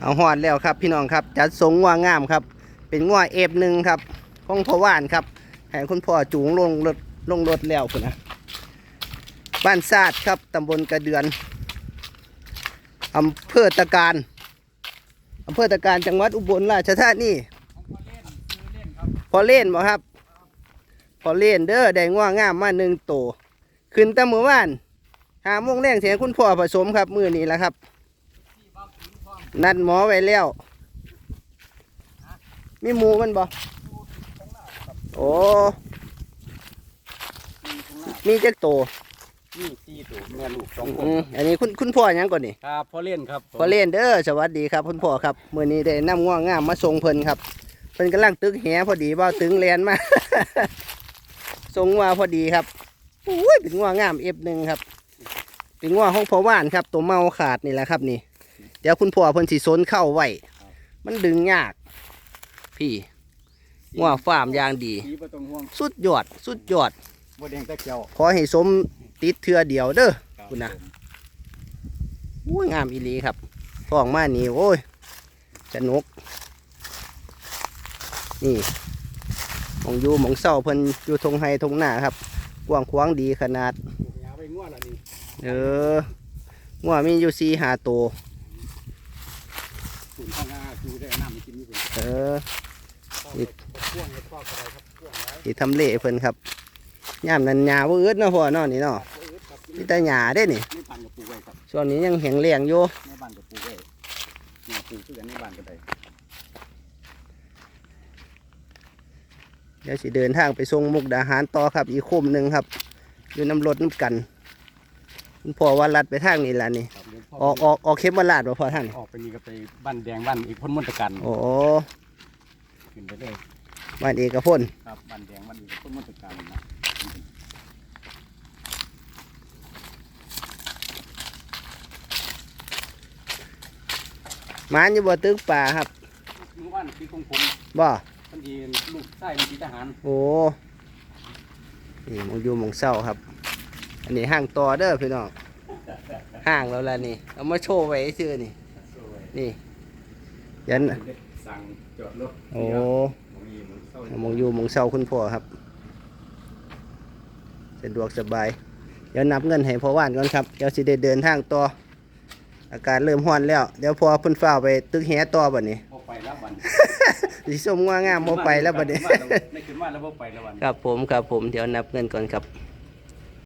เอาหอดแล้วครับพี่น้องครับจัดทรงงัวงามครับ เป็นงัวเอฟหนึ่งครับของพ่อว่านครับให้คุณพ่อจูงลงรถลงรถแล้วคุณนะบ้านซาดครับตำบลกระเดือนอำเภอตะการอำเภอตะการจังหวัดอุบลราชธานีพอเล่นบ่ครับ พอเล่นเด้อได้งัวงามมาหนึ่งตัวขึ้นตั้งมือว่านหาโมงแรงเสียคุณพ่อผสมครับมือนี้แหละครับ นัดหมอไว้แล้วมีหมูมันบ่โอ้ มีจักโตนี่สี่ตัวแม่ลูกสองคอืนมอันนี้คุณคุณพ่อหยังก่อนนี่ ครับพ่อเล่นครับพ่อเล่นเด้อสวัสดีครับคุณพ่อครับมื้อนี้ได้นำง่วงงามมาส่งเพิ่นครับเพิ่นกำลังตึกแหพอดีบ่าวตึงแลนมา ส่งมาพอดีครับอุ้ยเป็นง่วงงาม F1 ครับ เป็นง่วงของพ่อว่านครับ ตัวเมาขาดนี่แหละครับนี่ เดี๋ยวคุณพ่อเพิ่นสิซนเข้าไว้ มันดึงยาก พี่ง่วงฟาร์มอย่างดี สีประตองห่วงสุดยอด สุดยอดบัวแดงตะเกียวขอให้สมติดเทือเดียวเด้อรับคุณน่ะผมอุ้ยงามอีหลีครับท้องมานี่โอ้ยสนุกนี่หมองอยู่หมองเศร้าเพิ่นอยู่ทงไฮทงหน้าครับ กว้างขวางดีขนาดปลูกหญ้าไปง่วนละนี่เอองัวมีอยู่สี่หาตัว สูนข้างหน้าคือได้น้ำ มากินนี่คุณเออนี่พ่วงเห็ดพ่ออะไรครับพ่วงไรที่ทำเละเพิ่นครับย่ามนันหยาบ่อึดเนาะพ่อเนาะนี่เนาะพ่อเอิร์ธครับมีแต่หยาเด้นี่ในบ้านกับปลูกไว้ครับช่วงนี้ยังแข็งแรงอยู่ในบ้านกับปลูกไว้เนี่ยปลูกคือกันในบ้านก็ได้เดี๋ยวสิเดินทางไปส่งมุกดาหารต่อครับ อีกคุ้มหนึ่งครับ อยู่น้ำรถน้ำกันคุณพ่อว่าลัดไปทางนี้ล่ะนี่ พ่ออกออกออกเข้มมาลาดบ่พอท่านออกไปนี่ก็ไปบ้านแดงบ้านอีกพ้นมนตะกันโอ้ขึ้นไปเลยบ้านเอกพลครับบ้านแดงบ้านอีกพ้นมนตะกันนะหมานอยู่บ่ตึกป่าครับเมื่อวานที่ของผมบ่ทันทีลูกชายเป็นทหารโอ้นี่หมองอยู่หมองเศร้าครับ อันนี้ห้างต่อเด้อพี่น้อง ห้างแล้วล่ะนี่ เอามาโชว์ไว้ชื่อนี่ นี่ยันสั่งจอดรถโอ้มีหมูเศร้าหมองอยู่หมองเศร้าคุณพ่อครับ สะดวกสบาย เดี๋ยวนับเงินให้พ่อว่านก่อนครับ เดี๋ยวสิได้เดินทางต่อ อากาศเริ่มร้อนแล้ว เดี๋ยวพอเพิ่นฟ้าวไปตึกแหต่อบัดนี้พอไปแล้ววันสิส้มง่วงงามบ่ไปแล้วบัดนี้ไม่ขึ้นมาแล้วพอไปแล้ววันครับผมครับผม เดี๋ยวนับเงินก่อนครับ